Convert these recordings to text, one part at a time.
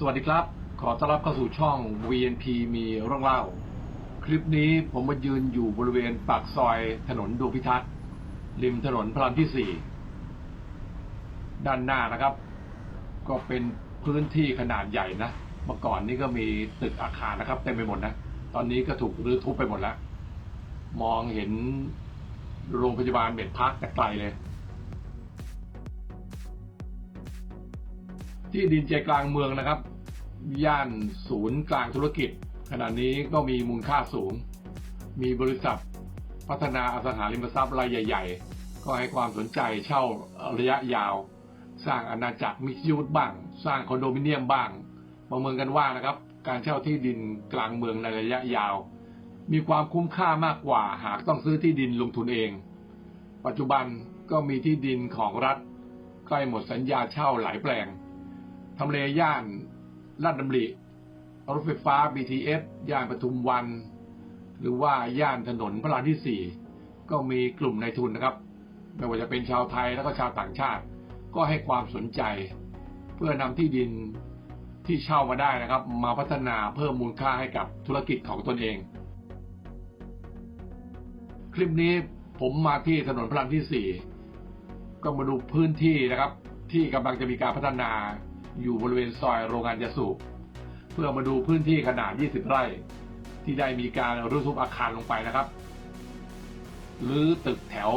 สวัสดีครับ ขอต้อนรับเข้าสู่ช่อง VNP มีเรื่องเล่า คลิปนี้ผมมายืนอยู่บริเวณปากซอยถนนดวงพิทักษ์ริมถนนพระรามที่สี่ด้านหน้านะครับ ก็เป็นพื้นที่ขนาดใหญ่นะ เมื่อก่อนนี่ก็มีตึกอาคารนะครับเต็มไปหมดนะ ตอนนี้ก็ถูกรื้อทุบไปหมดแล้ว มองเห็นโรงพยาบาลเม็ดพักแต่ไกลเลย ที่ดินใจกลางเมืองนะครับ ย่านศูนย์กลางธุรกิจ ขณะนี้ก็มีมูลค่าสูง มีบริษัทพัฒนาอสังหาริมทรัพย์รายใหญ่ ๆ ก็ให้ความสนใจเช่าระยะยาว สร้างอาณาจักรมิกซ์ยูสบ้าง สร้างคอนโดมิเนียมบ้างประเมินกันว่านะครับ การเช่าที่ดินกลางเมืองในระยะยาว มีความคุ้มค่ามากกว่าหากต้องซื้อที่ดินลงทุนเอง ปัจจุบันก็มีที่ดินของรัฐใกล้หมดสัญญาเช่าหลายแปลง ทำเลย่านลาดดำริรถไฟฟ้า BTS ย่านปทุมวัน หรือว่าย่านถนนพระรามที่สี่ก็มีกลุ่มนายทุนนะครับ ไม่ว่าจะเป็นชาวไทยแล้วก็ชาวต่างชาติ ก็ให้ความสนใจ เพื่อนำที่ดินที่เช่ามาได้นะครับ มาพัฒนาเพิ่มมูลค่าให้กับธุรกิจของตนเอง คลิปนี้ผมมาที่ถนนพระรามที่สี่ก็มาดูพื้นที่นะครับ ที่กำลังจะมีการพัฒนา อยู่บริเวณซอยโรงงานยาสูบเพื่อมาดูพื้นที่ขนาด 20 ไร่ ที่ได้มีการรื้อทุบอาคารลงไปนะครับหรือตึกแถว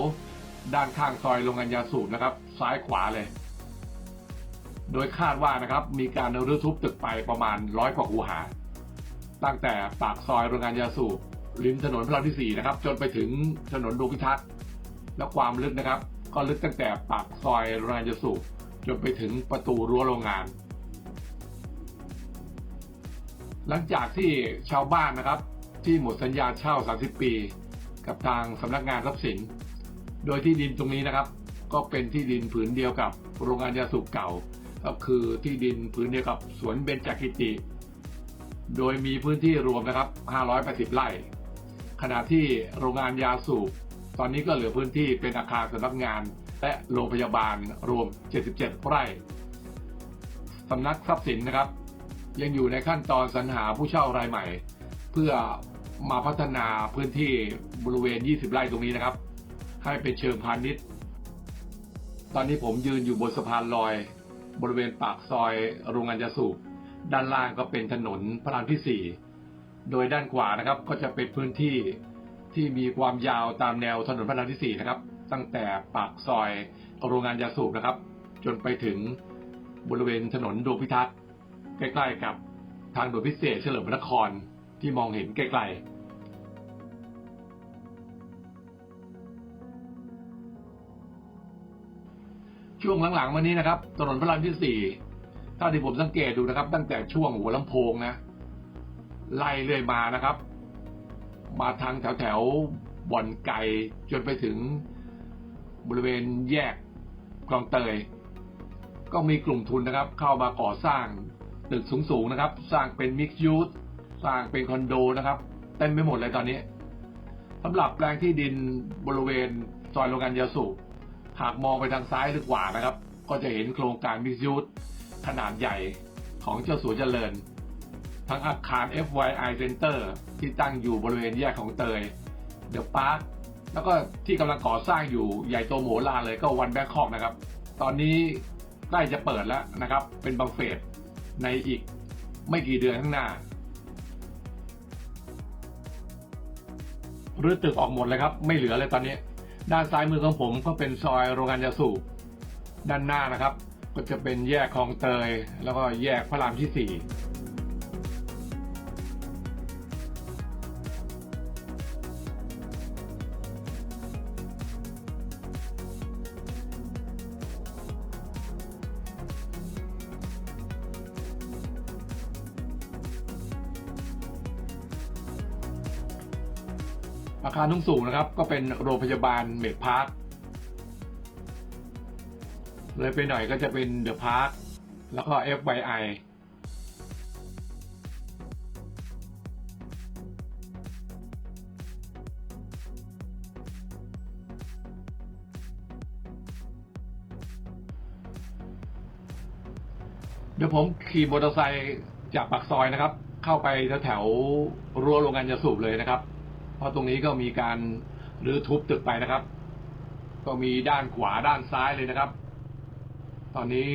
ด้านข้างซอยโรงงานยาสูบนะครับ ซ้ายขวาเลย โดยคาดว่านะครับมีการรื้อทุบตึกไปประมาณร้อยกว่าคูหา ตั้งแต่ปากซอยโรงงานยาสูบริมถนนพระรามที่ 4 นะครับ จนไปถึงถนนดวงพิทักษ์แล้วความลึกนะครับ ก็ลึกตั้งแต่ปากซอยโรงงานยาสูบ จนไปถึงประตูรั้วโรงงาน หลังจากที่ชาวบ้านนะครับ ที่หมดสัญญาเช่า 30 ปี กับทางสำนักงานทรัพย์สิน โดยที่ดินตรงนี้นะครับ ก็เป็นที่ดินผืนเดียวกับโรงงานยาสูบเก่า ก็คือที่ดินผืนเดียวกับสวนเบญจกิติ โดยมีพื้นที่รวมนะครับ 580 ไร่ ขณะที่โรงงานยาสูบตอนนี้ก็เหลือพื้นที่เป็นอาคารสำนักงาน และโรงพยาบาลรวม 77 ไร่สำนักทรัพย์สินนะครับ ยังอยู่ในขั้นตอนสรรหาผู้เช่ารายใหม่ เพื่อมาพัฒนาพื้นที่บริเวณ 20 ไร่ตรงนี้นะครับ ให้เป็นเชิงพาณิชย์ ตอนนี้ผมยืนอยู่บนสะพานลอย บริเวณปากซอยโรงงานยาสูบด้านล่างก็เป็นถนนพระรามที่ 4 โดยด้านขวานะครับก็จะเป็นพื้นที่ที่มีความยาวตามแนวถนนพระรามที่ 4 นะครับ ตั้งแต่ปากซอยโรงงานยาสูบนะครับ จนไปถึงบริเวณถนนดวงพิทักษ์ใกล้ๆกับทางด่วนพิเศษเฉลิมพระนครที่มองเห็นไกลๆช่วงหลังๆมานี้นะครับถนนพระรามที่4ถ้าที่ผมสังเกตดูนะครับ ตั้งแต่ช่วงหัวลำโพงนะไล่เรื่อยมานะครับ มาทางแถวแถวๆบ่อนไก่จนไปถึง บริเวณแยกคลองเตย ก็มีกลุ่มทุนนะครับ เข้ามาก่อสร้างตึกสูงๆนะครับ สร้างเป็นมิกซ์ยูสสร้างเป็นคอนโดนะครับเต็มไปหมดเลยตอนนี้สำหรับแปลงที่ดินบริเวณซอยโรงงานยาสูบหากมองไปทางซ้ายหรือขวานะครับ ก็จะเห็นโครงการมิกซ์ยูสขนาดใหญ่ของเจ้าสัวเจริญ ทั้งอาคาร FYI Center ที่ตั้งอยู่บริเวณแยกของเตยเดอะพาร์ค แล้วก็ที่กำลังก่อสร้างอยู่ใหญ่โตโมโหลานเลยก็วันแบงคอกนะครับ ตอนนี้ใกล้จะเปิดแล้วนะครับ เป็นบางเฟสในอีกไม่กี่เดือนข้างหน้ารื้อตึกออกหมดเลยครับ ไม่เหลือเลยตอนนี้ ด้านซ้ายมือของผมก็เป็นซอยโรงงานยาสูบด้านหน้านะครับ ก็จะเป็นแยกคลองเตย แล้วก็แยกพระรามที่สี่ อาคารทุ่งสูงนะครับ ก็เป็นโรงพยาบาลเมดพาร์คเลยไปหน่อยก็จะเป็นเดอะพาร์คแล้วก็ FYI เดี๋ยวผมขี่มอเตอร์ไซค์จากปากซอยนะครับ เข้าไปแถวๆรั้วโรงงานยาสูบเลยนะครับ เพราะตรงนี้ก็มีการรื้อทุบตึกไปนะครับ ก็มีด้านขวาด้านซ้ายเลยนะครับ ตอนนี้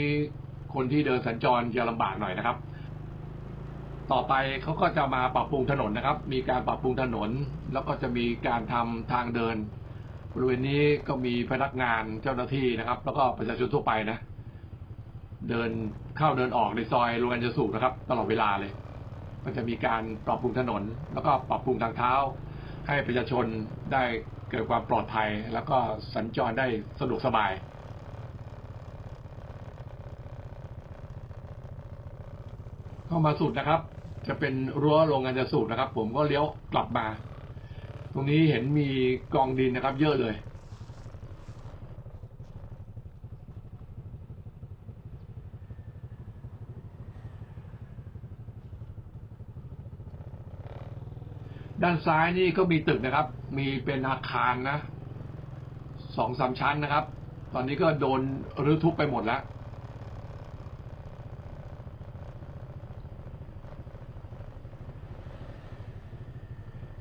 คนที่เดินสัญจรจะลำบากหน่อยนะครับ ต่อไปเขาก็จะมาปรับปรุงถนนนะครับ มีการปรับปรุงถนน แล้วก็จะมีการทำทางเดิน บริเวณนี้ก็มีพนักงานเจ้าหน้าที่นะครับ แล้วก็ประชาชนทั่วไปนะ เดินเข้าเดินออกในซอยโรงงานยาสูบนะครับ ตลอดเวลาเลย ก็จะมีการปรับปรุงถนน แล้วก็ปรับปรุงทางเท้า ให้ประชาชนได้เกิดความปลอดภัย แล้วก็สัญจรได้สะดวกสบายเข้ามาสุดนะครับ จะเป็นรั้วโรงงานจะสูบนะครับ ผมก็เลี้ยวกลับมา ตรงนี้เห็นมีกองดินนะครับ เยอะเลย ด้านซ้ายนี่ก็มีตึกนะครับ มีเป็นอาคารนะสองสามชั้นนะครับ ตอนนี้ก็โดนรื้อทุบไปหมดแล้ว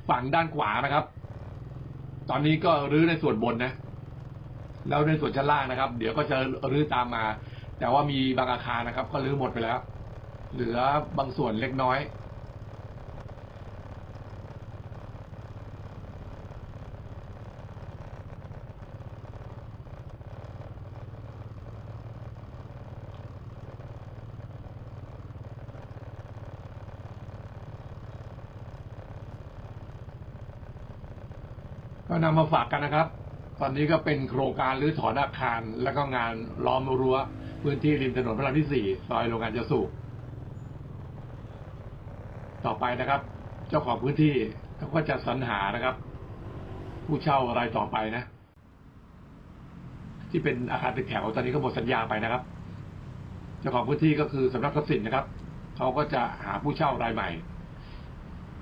ฝั่งด้านขวานะครับ ตอนนี้ก็รื้อในส่วนบนนะ แล้วในส่วนชั้นล่างนะครับ เดี๋ยวก็จะรื้อตามมา แต่ว่ามีบางอาคารนะครับ ก็รื้อหมดไปแล้ว เหลือบางส่วนเล็กน้อย ก็นำมาฝากกันนะครับ ตอนนี้ก็เป็นโครงการรื้อถอนอาคาร แล้วก็งานล้อมรั้ว พื้นที่ริมถนนพระรามที่สี่ซอยโรงงานยาสูบต่อไปนะครับ เจ้าของพื้นที่เขาก็จะสรรหานะครับ ผู้เช่ารายต่อไปนะ ที่เป็นอาคารตึกแถวตอนนี้ก็หมดสัญญาไปนะครับ เจ้าของพื้นที่ก็คือสำนักทรัพย์สินนะครับเขาก็จะหาผู้เช่ารายใหม่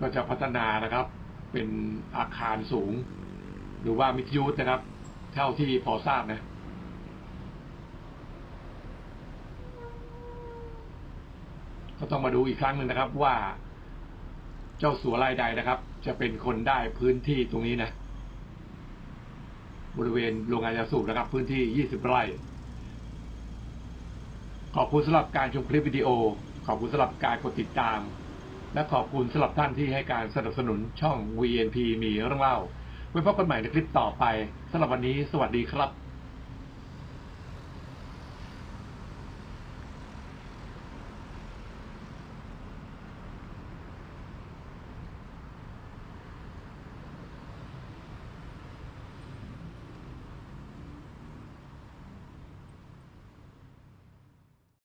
ก็จะพัฒนานะครับ เป็นอาคารสูง หรือว่ามิทยูสนะครับ เท่าที่พอทราบนะก็ต้องมาดูอีกครั้งหนึ่งนะครับว่าเจ้าสัวรายใดนะครับ จะเป็นคนได้พื้นที่ตรงนี้นะ บริเวณโรงงานยาสูบนะครับ พื้นที่ 20 ไร่ ขอบคุณสำหรับการชมคลิปวิดีโอ ขอบคุณสำหรับการกดติดตาม และขอบคุณสำหรับท่านที่ให้การสนับสนุนช่อง VNP มีเรื่องเล่า ไว้พบกันใหม่ในคลิปต่อไปสำหรับวันนี้สวัสดีครับ